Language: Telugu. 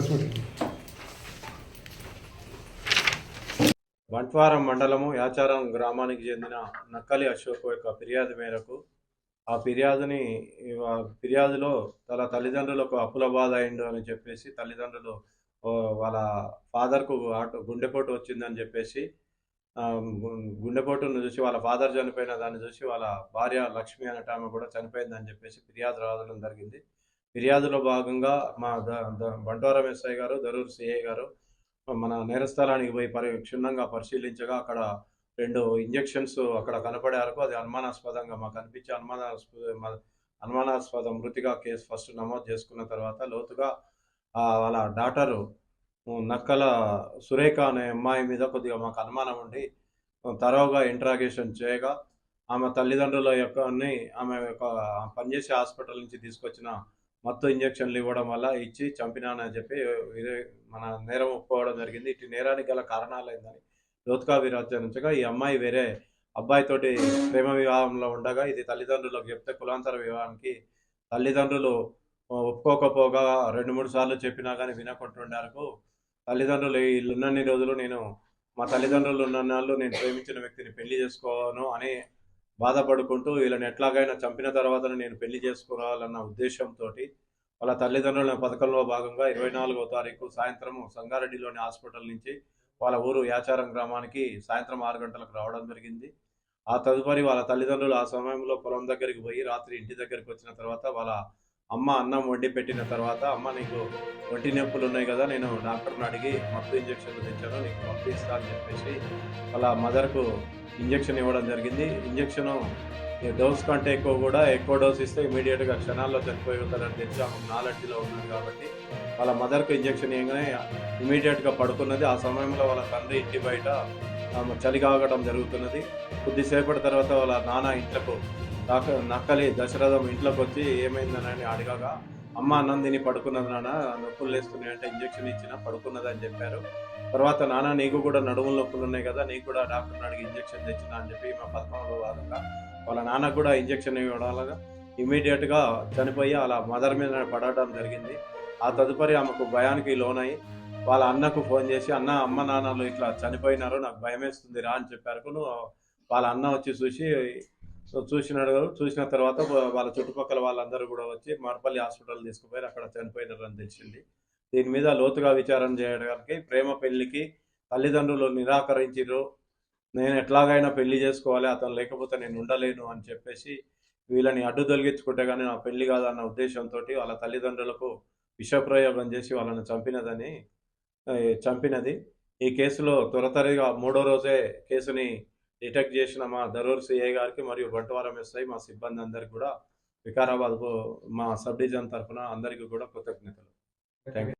ప్రెస్ బంట్వారం మండలము యాచారం గ్రామానికి చెందిన నక్కలి అశోక్ యొక్క ఫిర్యాదు మేరకు ఆ ఫిర్యాదుని ఫిర్యాదులో తన తల్లిదండ్రులకు అప్పుల బాధ అయిండు అని చెప్పేసి తల్లిదండ్రులు వాళ్ళ ఫాదర్కు ఆటో గుండెపోటు వచ్చిందని చెప్పేసి గుండెపోటును చూసి వాళ్ళ ఫాదర్ చనిపోయిన దాన్ని చూసి వాళ్ళ భార్య లక్ష్మి అనే ఆమె కూడా చనిపోయిందని చెప్పేసి ఫిర్యాదు రావడం జరిగింది. ఫిర్యాదులో భాగంగా మా ద ద- ఎస్ఐ గారు దరూర్ సిఐ గారు మన నేరస్థలానికి పోయి పరి క్షుణ్ణంగా పరిశీలించగా అక్కడ రెండు ఇంజెక్షన్స్ అక్కడ కనపడే అది అనుమానాస్పదంగా మాకు అనిపించి అనుమానాస్పద అనుమానాస్పద మృతిగా కేసు ఫస్ట్ నమోదు చేసుకున్న తర్వాత లోతుగా ఆ వాళ్ళ డాటరు నక్కల సురేఖ అనే అమ్మాయి మీద కొద్దిగా మాకు అనుమానం ఉండి తరవుగా ఇంట్రాగేషన్ చేయగా ఆమె తల్లిదండ్రుల యొక్క ఆమె యొక్క పనిచేసే హాస్పిటల్ నుంచి తీసుకొచ్చిన మత్తు ఇంజక్షన్లు ఇవ్వడం వల్ల ఇచ్చి చంపినానని చెప్పి ఇది మన నేరం ఒప్పుకోవడం జరిగింది. ఇటు నేరానికి గల కారణాలు ఏందని లోతుకా విరాచరించగా ఈ అమ్మాయి వేరే అబ్బాయితోటి ప్రేమ వివాహంలో ఉండగా ఇది తల్లిదండ్రులకు చెప్తే కులాంతర వివాహానికి తల్లిదండ్రులు ఒప్పుకోకపోగా రెండు మూడు సార్లు చెప్పినా కానీ వినకుంటుండేందుకు తల్లిదండ్రులు వీళ్ళున్నన్ని రోజులు నేను మా తల్లిదండ్రులు ఉన్న నాళ్ళు నేను ప్రేమించిన వ్యక్తిని పెళ్ళి చేసుకోను అని బాధపడుకుంటూ వీళ్ళని ఎట్లాగైనా చంపిన తర్వాత నేను పెళ్ళి చేసుకోవాలన్న ఉద్దేశంతో వాళ్ళ తల్లిదండ్రుల పథకంలో భాగంగా ఇరవై నాలుగో తారీఖు సాయంత్రం సంగారెడ్డిలోని హాస్పిటల్ నుంచి వాళ్ళ ఊరు యాచారం గ్రామానికి సాయంత్రం ఆరు గంటలకు రావడం జరిగింది. ఆ తదుపరి వాళ్ళ తల్లిదండ్రులు ఆ సమయంలో పొలం దగ్గరికి పోయి రాత్రి ఇంటి దగ్గరికి వచ్చిన తర్వాత వాళ్ళ అమ్మ అన్నం వండి పెట్టిన తర్వాత అమ్మ నీకు ఒంటి నొప్పులు ఉన్నాయి కదా నేను డాక్టర్ని అడిగి మత్తు ఇంజక్షన్లు తెచ్చాను నీకు పంపిస్తా అని చెప్పేసి వాళ్ళ మదర్కు ఇంజక్షన్ ఇవ్వడం జరిగింది. ఇంజక్షను డోస్ కంటే ఎక్కువ కూడా ఎక్కువ డోస్ ఇస్తే ఇమీడియట్గా క్షణాల్లో చనిపోయి తెలిసి. ఆమె నాలెడ్జ్లో ఉన్నది కాబట్టి వాళ్ళ మదర్కు ఇంజక్షన్ ఇవ్వగానే ఇమీడియట్గా పడుకున్నది. ఆ సమయంలో వాళ్ళ తండ్రి ఇంటి బయట ఆమె చలి జరుగుతున్నది. కొద్దిసేపటి తర్వాత వాళ్ళ నాన్న ఇంట్లకు డాక్టర్ నక్కలి దశరథం ఇంట్లోకి వచ్చి ఏమైందని అడగగా అమ్మ అన్నం తిని పడుకున్నది నాన్న నొప్పులు లేస్తున్నాయి అంటే ఇంజక్షన్ ఇచ్చిన పడుకున్నది అని చెప్పారు. తర్వాత నాన్న నీకు కూడా నడుముల నొప్పులు ఉన్నాయి కదా నీకు కూడా డాక్టర్ని అడిగి ఇంజక్షన్ తెచ్చిన అని చెప్పి మా పద్మంలో భాగంగా వాళ్ళ నాన్నకు కూడా ఇంజక్షన్ ఇవ్వడం ఇమీడియట్గా చనిపోయి అలా మదర్ మీద పడటం జరిగింది. ఆ తదుపరి ఆమెకు భయానికి లోనై వాళ్ళ అన్నకు ఫోన్ చేసి అన్న అమ్మ నాన్నలు ఇట్లా చనిపోయినారు నాకు భయం వేస్తుంది రా అని చెప్పారు. వాళ్ళ అన్న వచ్చి చూసి సో చూసినాడు చూసిన తర్వాత వాళ్ళ చుట్టుపక్కల వాళ్ళందరూ కూడా వచ్చి మరపల్లి హాస్పిటల్ తీసుకుపోయి అక్కడ చనిపోయినారని తెలిసింది. దీని మీద లోతుగా విచారణ చేయడానికి ప్రేమ పెళ్ళికి తల్లిదండ్రులు నిరాకరించారు నేను ఎట్లాగైనా పెళ్ళి చేసుకోవాలి అతను లేకపోతే నేను ఉండలేను అని చెప్పేసి వీళ్ళని అడ్డు తొలగించుకుంటే కానీ నా పెళ్ళి కాదన్న ఉద్దేశంతో వాళ్ళ తల్లిదండ్రులకు విషప్రయోగం చేసి వాళ్ళని చంపినదని చంపినది. ఈ కేసులో త్వరతరిగా మూడో రోజే కేసుని డిటెక్ట్ చేసిన మా దరూర్ సిఐ గారికి మరియు బంటవారం ఎస్ఐ మా సిబ్బంది అందరికి కూడా వికారాబాద్ మా సబ్ డివిజన్ తరఫున అందరికీ కూడా కృతజ్ఞతలు. Thank you